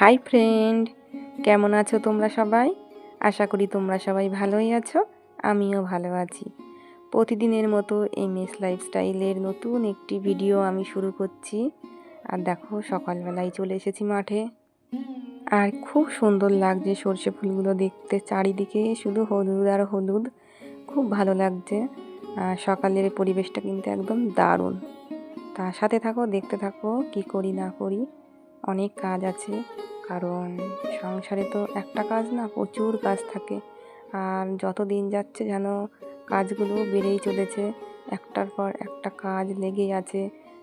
Hi friend কেমন আছো তোমরা সবাই? আশা করি তোমরা সবাই ভালোই আছো, আমিও ভালো আছি। প্রতিদিনের মতো এম এস লাইফস্টাইলের নতুন একটি ভিডিও আমি শুরু করছি। আর দেখো, সকালবেলায় চলে এসেছি মাঠে। আর খুব সুন্দর লাগছে সর্ষে ফুলগুলো দেখতে। চারিদিকে শুধু হলুদ আর হলুদ। খুব ভালো লাগছে। আর সকালের পরিবেশটা কিন্তু একদম দারুণ। তার সাথে থাকো, দেখতে থাকো, কি করি না করি। অনেক কাজ আছে। কারণ সংসারে তো একটা কাজ না, প্রচুর কাজ থাকে। আর যত দিন যাচ্ছে যেন কাজগুলো বেড়েই চলেছে, একটার পর একটা কাজ লেগেই আছে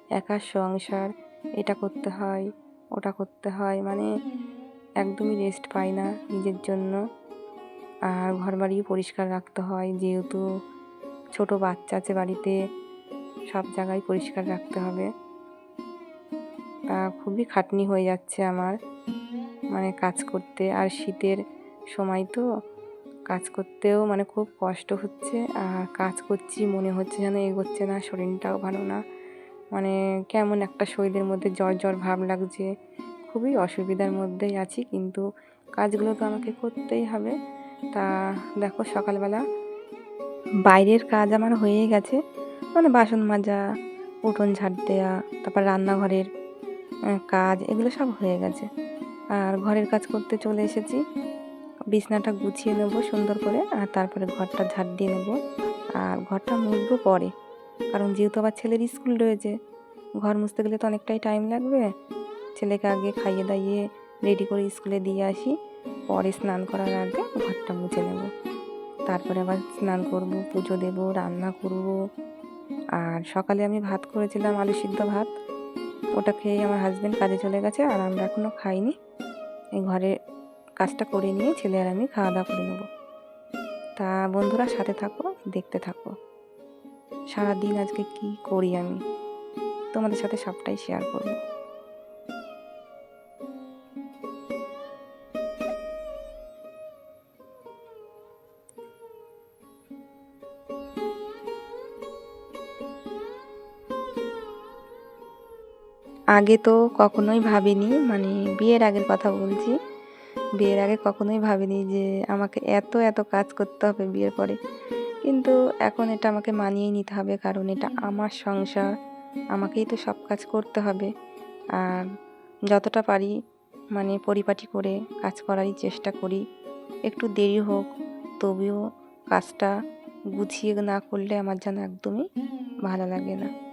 একার সংসার, এটা করতে হয়, ওটা করতে হয় মানে একদমই রেস্ট পাই না নিজের জন্য। আর ঘর বাড়িও পরিষ্কার রাখতে হয়, যেহেতু ছোট বাচ্চা আছে বাড়িতে, সব জায়গায় পরিষ্কার রাখতে হবে। খুবই খাটনি হয়ে যাচ্ছে আমার মানে কাজ করতে। আর শীতের সময় তো কাজ করতেও মানে খুব কষ্ট হচ্ছে, আর কাজ করছি, মনে হচ্ছে যেন এগোচ্ছে না, শরীরটাও ভালো না। মানে কেমন একটা শরীরের মধ্যে জ্বর জ্বর ভাব লাগছে, খুবই অসুবিধার মধ্যেই আছি, কিন্তু কাজগুলো তো আমাকে করতেই হবে। তা দেখো সকালবেলা বাইরের কাজ আমার হয়ে গেছে মানে বাসন মাজা, উঠোন ঝাড় দেওয়া তারপর রান্নাঘরের কাজ, এগুলো সব হয়ে গেছে। আর ঘরের কাজ করতে চলে এসেছি। বিছনাটা গুছিয়ে নেব সুন্দর করে, আর তারপরে ঘরটা ঝাড় দিয়ে নেব। আর ঘরটা মুছবো পরে, কারণ যেহেতু আবার ছেলের স্কুল রয়েছে, ঘর মুছতে গেলে তো অনেকটাই টাইম লাগবে। ছেলেকে আগে খাইয়ে দাইয়ে রেডি করে স্কুলে দিয়ে আসি, পরে স্নান করার আগে ঘরটা মুছে নেব। তারপরে আবার স্নান করব, পুজো দেব, রান্না করব। আর সকালে আমি ভাত করেছিলাম, আলু সিদ্ধ ভাত। ওটা খেয়ে আমার হাজব্যান্ড কাজে চলে গেছে আর আমরা এখনও খাইনি। এই ঘরে কাজটা করে নিয়ে ছেলে আর আমি খাওয়া দাওয়া করে নেব। তা বন্ধুরা সাথে থাকো, দেখতে থাকো। সারাদিন আজকে কি করি আমি? তোমাদের সাথে সবটাই শেয়ার করব। আগে তো কখনোই ভাবিনি মানে বিয়ের আগের কথা বলছি। বিয়ের আগে কখনোই ভাবিনি যে আমাকে এত এত কাজ করতে হবে বিয়ের পরে। কিন্তু এখন এটা আমাকে মানিয়ে নিতে হবে, কারণ এটা আমার সংসার, আমাকেই তো সব কাজ করতে হবে। আর যতটা পারি মানে পরিপাটি করে কাজ করারই চেষ্টা করি। একটু দেরি হোক, তবুও কাজটা গুছিয়ে না করলে আমার যেন একদমই ভালো লাগে না।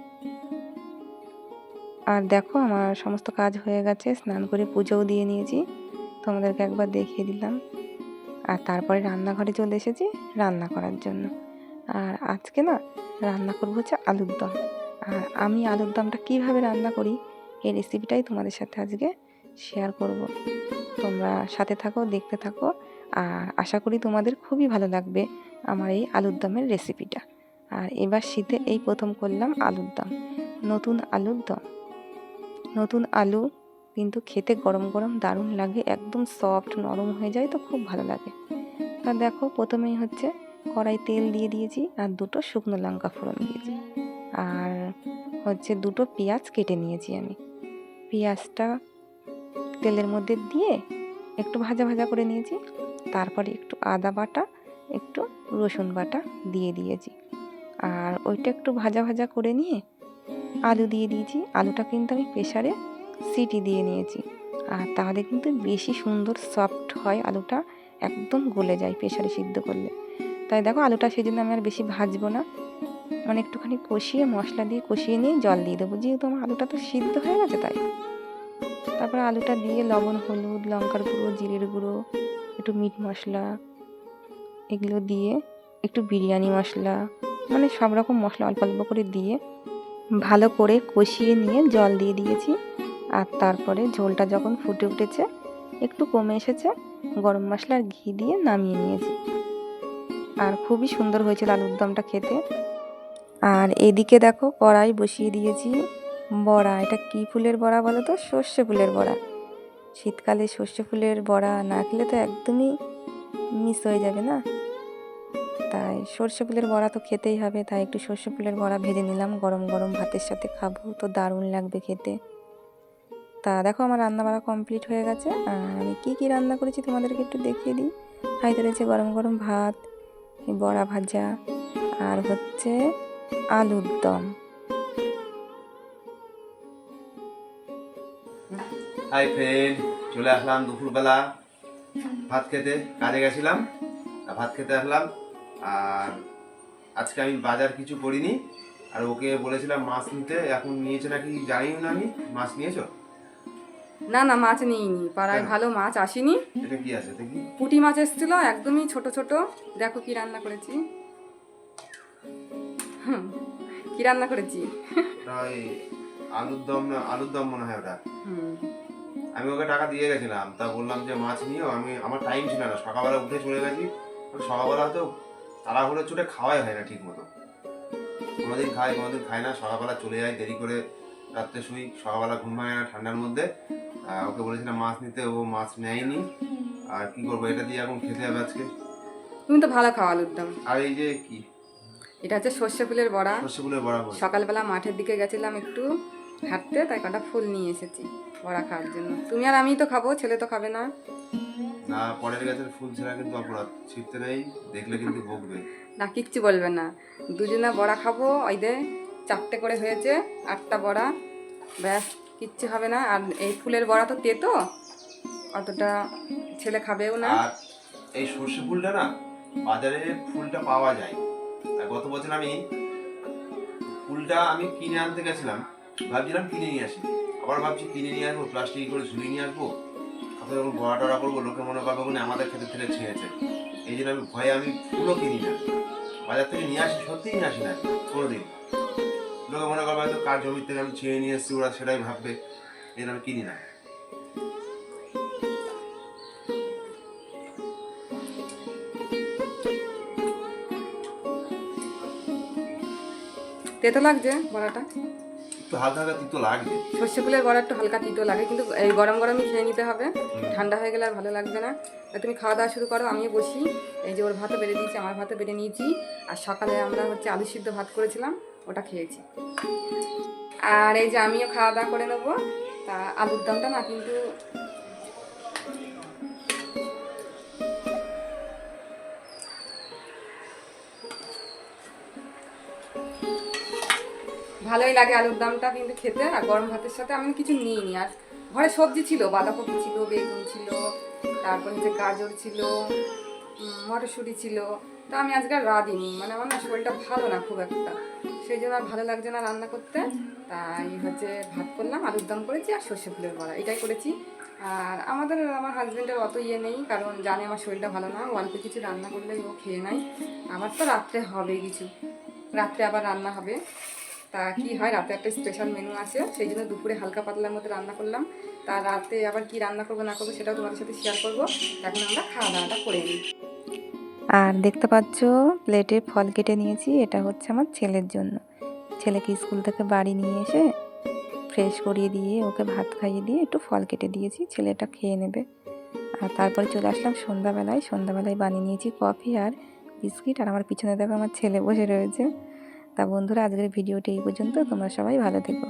আর দেখো আমার সমস্ত কাজ হয়ে গেছে, স্নান করে পুজোও দিয়ে নিয়েছি। তোমাদেরকে একবার দেখিয়ে দিলাম। আর তারপরে রান্নাঘরে চলে এসেছি রান্না করার জন্য। আর আজকে না রান্না করব হচ্ছে আলুর দম। আর আমি আলুর দমটা কীভাবে রান্না করি, এই রেসিপিটাই তোমাদের সাথে আজকে শেয়ার করব। তোমরা সাথে থাকো, দেখতে থাকো। আর আশা করি তোমাদের খুবই ভালো লাগবে আমার এই আলুর দমের রেসিপিটা আর এবার শীতে এই প্রথম করলাম আলুর দম। নতুন আলুর দম। নতুন আলু, কিন্তু খেতে গরম গরম দারুণ লাগে, একদম সফট নরম হয়ে যায় তো খুব ভালো লাগে। তা দেখো, প্রথমেই হচ্ছে কড়াই তেল দিয়ে দিয়েছি আর দুটো শুকনো লঙ্কা ফোড়ন দিয়েছি। আর হচ্ছে দুটো পেঁয়াজ কেটে নিয়েছি আমি। পেঁয়াজটা তেলের মধ্যে দিয়ে একটু ভাজা ভাজা করে নিয়েছি, তারপরে একটু আদা বাটা, একটু রসুন বাটা দিয়ে দিয়েছি। আর ওইটা একটু ভাজা ভাজা করে নিয়ে আলু দিয়ে দিয়েছি। আলুটা কিন্তু আমি প্রেশারে সিটি দিয়ে নিয়েছি। আর তাহলে কিন্তু বেশি সুন্দর সফট হয় আলুটা, একদম গলে যায় প্রেশারে সিদ্ধ করলে। তাই দেখো আলুটা সেই জন্য আমি আর বেশি ভাজবো না। মানে একটুখানি কষিয়ে, মশলা দিয়ে কষিয়ে নিয়ে জল দিয়ে দেবো। যেহেতু আমার আলুটা তো সিদ্ধ হয়ে গেছে তাই। তারপরে আলুটা দিয়ে লবণ, হলুদ, লঙ্কার গুঁড়ো, জিরের গুঁড়ো, একটু মিট মশলা এগুলো দিয়ে, একটু বিরিয়ানি মশলা মানে সব রকম মশলা অল্প অল্প করে দিয়ে ভালো করে কষিয়ে নিয়ে জল দিয়ে দিয়েছি। আর তারপরে ঝোলটা যখন ফুটে উঠেছে, একটু কমে এসেছে, গরম মশলা আর ঘি দিয়ে নামিয়ে নিয়েছি। আর খুবই সুন্দর হয়েছিল আলুর দমটা খেতে। আর এদিকে দেখো কড়াই বসিয়ে দিয়েছি। বড়া, এটা কি ফুলের বড়া বলো তো? সর্ষে ফুলের বড়া। শীতকালে সর্ষে ফুলের বড়া না খেলে তো একদমই মিস হয়ে যাবে না? তাই সর্ষে ফুলের বড়া তো খেতেই হবে, তাই একটু সর্ষে ফুলের বড়া ভেজে নিলাম। গরম গরম ভাতের সাথে খাব, তো দারুণ লাগবে খেতে। তা দেখো আমার রান্না বাড়া কমপ্লিট হয়ে গেছে, আর আমি কী কী রান্না করেছি তোমাদেরকে একটু দেখিয়ে দিই। হাইতে রয়েছে গরম গরম ভাত, বড়া ভাজা, আর হচ্ছে আলুর দম। হাই ফ্রেন্ড, চলে আসলাম দুপুরবেলা। ভাত খেতে, কাজে গেছিলাম ভাত খেতে আসলাম আর আজকে আমি বাজার কিছু করিনি আর ওকে বলেছিলাম মাছ নিতে এখন নিয়েছে নাকি জানিও না আমি মাছ নিয়েছো? না না মাছ নিইনি পাড়ায় ভালো মাছ আসেনি। এটা কি আছে দেখি। পুঁটি মাছ এসেছিল একদমই ছোট ছোট। দেখো কি রান্না করেছি। কি রান্না করেছি? ওই আলুর দম না আলুর দম মনে হয় ওটা। আমি ওকে টাকা দিয়ে গেছিলাম তা বললাম যে মাছ নিও আমি আমার টাইম ছিল না সকালবেলা উঠে চলে গেছি সকালবেলা তো তাড়াহুড়ো চুটে খাওয়াই হয় না ঠিক মতো কোনোদিন খাই কোনোদিন খাই না সকালবেলা চলে যাই দেরি করে রাত্রে শুই সকালবেলা ঘুম ভাঙে না ঠান্ডার মধ্যে। ওকে বলেছিলাম মাছ নিতে ও মাছ নেয়নি। আর কি করব এটা দিয়ে এখন খেতে হবে আজকে। তুমি তো ভালো খাওয়া আলুর আর এই যে কি? এটা হচ্ছে সর্ষে ফুলের বড়া। সর্ষে ফুলের বড়া সকালবেলা মাঠের দিকে গেছিলাম একটু হাঁটতে তাই কটা ফুল নিয়ে এসেছি বড়া খাওয়ার জন্য। তুমি আর আমি তো খাব ছেলে তো খাবে না। না পরের গাছের ফুল ছেঁড়া কিন্তু অপরাধ। ছিটতে নেই দেখলে কিন্তু বকবে না কিচ্ছু বলবে না। দুজনে বড়া খাব ওই দে চারটে করে হয়েছে আটটা বড়া। ব্যাস কিচ্ছু হবে না। আর এই ফুলের বড়া তো তেতো অতটা ছেলে খাবেও না। আর এই সর্ষে ফুলটা না বাজারে ফুলটা পাওয়া যায়। তা গত বছর আমি ফুলটা আমি কিনে আনতে গেছিলাম ভাবছিলাম কিনে নিয়ে আসি। আবার ভাবছি কিনে নিয়ে আসব প্লাস্টিক করে ঝুলিয়ে নিয়ে আসব। তারপরে যখন বড়া টড়া করব, লোকে মনে করবে মানে আমাদের ক্ষেত্রে থেকে ছেড়েছে এই জন্য আমি ভয়ে আমি ফুলও কিনি না। বাজার থেকে নিয়ে আসি, সত্যিই নিয়ে আসি না, কোনোদিন। লোকে মনে করবে হয়তো কার জমির থেকে আমি ছেড়ে নিয়ে এসেছি, ওরা সেটাই ভাববে। এই আমি কিনি না। তেতো লাগছে বড়াটা? একটু হালকা হালকা তিতো লাগবে সর্ষে ফুলের বড়া একটু হালকা তিতো লাগে কিন্তু এই গরম গরমই খেয়ে নিতে হবে। ঠান্ডা হয়ে গেলে আর ভালো লাগবে না। তুমি খাওয়া দাওয়া শুরু করো আমিও বসি। এই যে ওর ভাতও বেড়ে দিয়েছি আমার ভাতও বেড়ে নিয়েছি। আর সকালে আমরা হচ্ছে আলু সিদ্ধ ভাত করেছিলাম ওটা খেয়েছি। আর এই যে আমিও খাওয়া দাওয়া করে নেব। তা আলুর দামটা না কিন্তু ভালোই লাগে আলুর দামটা কিন্তু খেতে আর গরম ভাতের সাথে আমি কিছু নিইনি। আর ঘরে সবজি ছিল, বাঁধাকপি ছিল, বেগুন ছিল, তারপর হচ্ছে গাজর ছিল মটরশুঁটি ছিল। তা আমি আজকে আর রাঁধিনি মানে আমার না শরীরটা ভালো না খুব একটা। সেই জন্য আর ভালো লাগছে না রান্না করতে। তাই হচ্ছে ভাত করলাম, আলুর দম করেছি আর সর্ষে ফুলের বড়া, এটাই করেছি। আর আমাদের, আমার হাজব্যান্ডের অত ইয়ে নেই, কারণ জানে আমার শরীরটা ভালো না অল্প কিছু রান্না করলে ও খেয়ে নেয়। আমার তো রাত্রে হবে কিছু, রাত্রে আবার রান্না হবে। তা কি হয়? রাতে একটা স্পেশাল মেনু আছে। সেই জন্য দুপুরে হালকা পাতলার মধ্যে রান্না করলাম। তা রাতে আবার কি রান্না করব, না করব সেটাও তোমাদের সাথে শেয়ার করব। এখন আমরা খাওয়া দাওয়াটা করে নিই। আর দেখতে পাচ্ছ প্লেটে ফল কেটে নিয়েছি। এটা হচ্ছে আমার ছেলের জন্য। ছেলেকে স্কুল থেকে বাড়ি নিয়ে এসে ফ্রেশ করিয়ে দিয়ে ওকে ভাত খাইয়ে দিয়ে একটু ফল কেটে দিয়েছি। ছেলেটা খেয়ে নেবে। আর তারপরে চলে আসলাম সন্ধ্যাবেলায়। সন্ধ্যাবেলায় বানিয়ে নিয়েছি কফি আর বিস্কিট। আর আমার পিছনে দেখো আমার ছেলে বসে রয়েছে। তা বন্ধুরা আজকের ভিডিওটি এই পর্যন্ত। তোমরা সবাই ভালো থেকো।